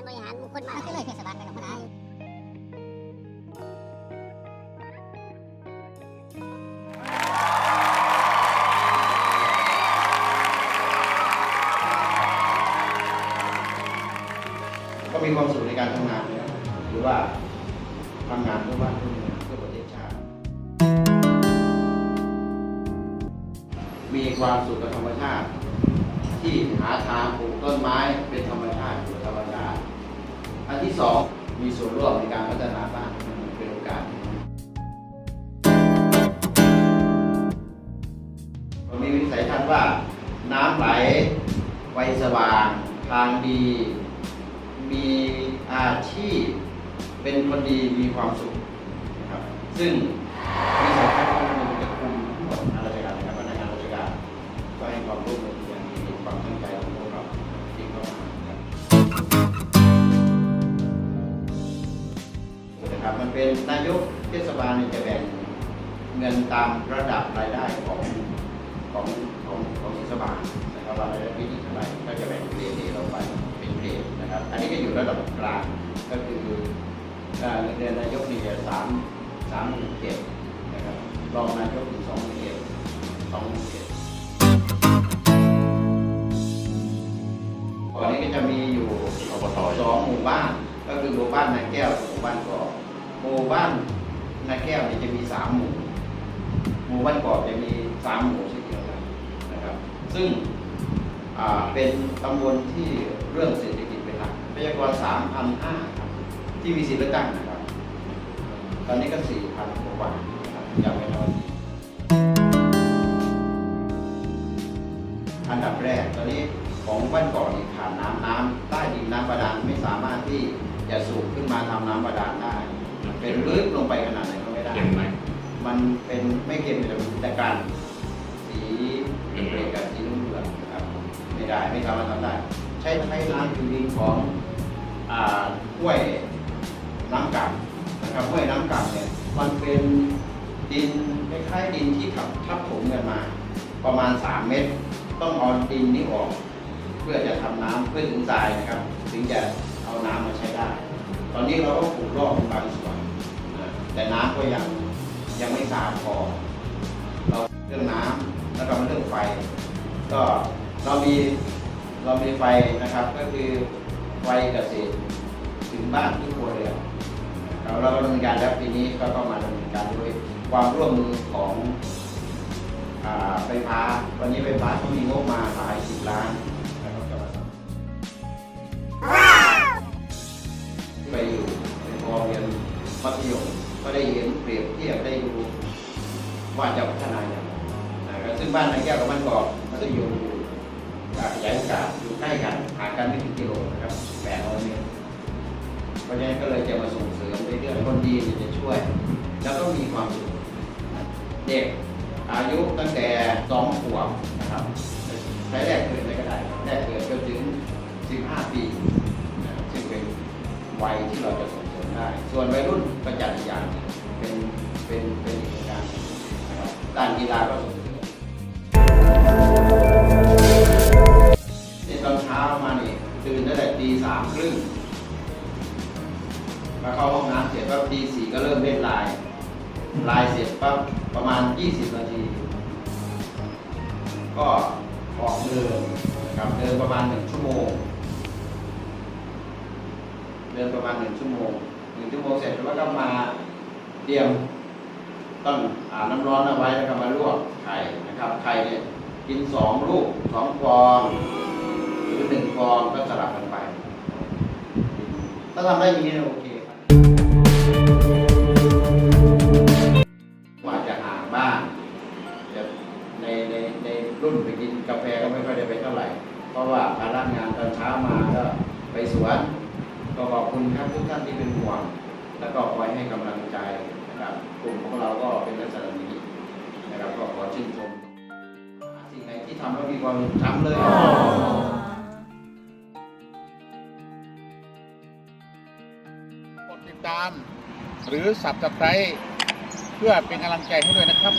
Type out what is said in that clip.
การบริหารคนมาก็เลยเทศบาลไปกับพนักก็มีความสุขในการทำงานนะครับหรือว่าทำงานเพื่อบ้านเพื่อเมืองเพื่อประเทศชาติ มีความสุขกับธรรมชาติ ที่หาทางปลูกต้นไม้เป็นธรรมชาติอยู่ธรรมชาติ อันที่สองมีส่วนร่วมในการพัฒนาบ้านมันเป็นโอกาสผมมีวิสัยทัศน์ว่าน้ำไหลไฟสว่าง ทางดี มีอาชีพ เป็นคนดีมีความสุขนะครับซึ่งวิสั นะครับมันเป็นนายกเทศบาลเนี่ยจะแบ่งเงินตามระดับรายได้ของของของของเทศบาลนะครับว่ารายได้ปีนี้เท่าไหร่ก็จะแบ่งเกรดนี้เราไปเป็นเกรดนะครับ อันนี้ก็อยู่ระดับกลางก็คือเอ่อเงินเดือนนายกนี่จะสามสามหมื่นเจ็ดนะครับรองนายกถึงสองหมื่นเจ็ดสองหมื่นเจ็ดตอนนี้ก็จะมีอยู่อบตสองหมู่บ้าน ก็คือหมู่บ้านนาแก้วกับหมู่บ้านกอก หมู่บ้านนาแก้วเนี่ยจะมีสามหมู่ หมู่บ้านกอกจะมีสามหมู่เช่นเดียวกันนะครับ ซึ่งเป็นตำบลที่เรื่องเศรษฐกิจเป็นหลักประชากรสามพันห้าครับที่มีสิทธิ์เลือกตั้งนะครับ ตอนนี้ก็สี่พันกว่านะครับยังไม่น้อยอันดับแรกตอนนี้ของบ้านเกาะนี่ขาดน้ำน้ำใต้ดินน้ำบาดาลไม่สามารถที่จะสูบขึ้นมาทำน้ำบาดาลได้ เป็นลึกลงไปขนาดไหนก็ไม่ได้เห็นไหมมันเป็นไม่เค็มแต่แต่การสีเปลี่ยนกับสีนุ่มเหลืองนะครับ ไม่ได้ไม่สามารถทำได้ ใช้ใช้น้ำคือดินของอ่าห้วยน้ำกัดนะครับห้วยน้ำกัดเนี่ยมันเป็นดินคล้ายๆดินที่ทับทับถมกันมา ประมาณ 3 เมตร ต้องเอาดินนี้ออก เพื่อจะทำน้ำเพื่อถึงทรายนะครับ ถึงจะเอาน้ำมาใช้ได้ ตอนนี้เราก็ปลูกรอบบางส่วนนะ แต่น้ำก็ยังยังไม่สะอาดพอเราเรื่องน้ำแล้วก็มาเรื่องไฟ ก็เรามีเรามีไฟนะครับ ก็คือไฟเกษตรถึงบ้านทุกครัวเรือนเราเราดำเนินการแล้วปีนี้ก็ต้องมาดำเนินการด้วยความร่วมมือของอไฟฟ้าวันนี้ไฟฟ้าเขามีงบมาหลายสิบล้านนะครับจะมาทำไปอยู่ในโรงเรียนมัธยม ก็ได้เห็นเปรียบเทียบได้ดูว่าจะพัฒนาอย่างไรนะครับซึ่งบ้านในแก้วกับบ้านกอกมัธยมอยู่ขยายโอกาสอยู่ใกล้กันห่างกันไม่ถึงกิโลนะครับแปดร้อยเมตรเพราะฉะนั้นก็เลยจะมาส่งเสริมในเรื่องคนดีจะช่วย แล้วก็มีความสุขเด็กอายุตั้งแต่สองขวบนะครับใช้แรกเกิดได้ก็ได้แรกเกิดจนถึง 15 ปีนะครับซึ่งเป็นวัยที่เราจะส่ง ได้ส่วนวัยรุ่นก็จัดอีกอย่างเป็นเป็นเป็นกิจการนะครับด้านกีฬาก็ส่งเสริมในตอนเช้ามานี่ตื่นตั้งแต่ตีสามครึ่งมาเข้าห้องน้ำเสร็จปั๊บตีสี่ก็เริ่มเล่นไลน์ไลน์เสร็จปั๊บประมาณ 20 นาที ก็ออกเดินนะครับเดินประมาณหนึ่งชั่วโมง เดินประมาณหนึ่งชั่วโมง หนึ่งชั่วโมงเสร็จแล้วก็มาเตรียมต้องอาบน้ำร้อนเอาไว้แล้วก็มาลวกไข่นะครับไข่เนี่ยกินสองลูกสองฟอง หรือหนึ่งฟองก็สลับกันไป ถ้าทำได้อย่างนี้โอเคครับว่าจะห่างบ้านจะในในในรุ่นไปกินกาแฟก็ไม่ค่อยได้ไปเท่าไหร่ เพราะว่าภาระงานตอนเช้ามาก็ไปสวน ก็ขอบคุณครับทุกท่านที่เป็นห่วง แล้วก็คอยให้กำลังใจนะครับกลุ่มของเราก็เป็นลักษณะนี้นะครับก็ขอชื่นชมสิ่งไหนที่ทำแล้วมีความสุขทำเลยกดติดตาม หรือสับตะไคร้เพื่อเป็นกำลังใจให้ด้วยนะครับ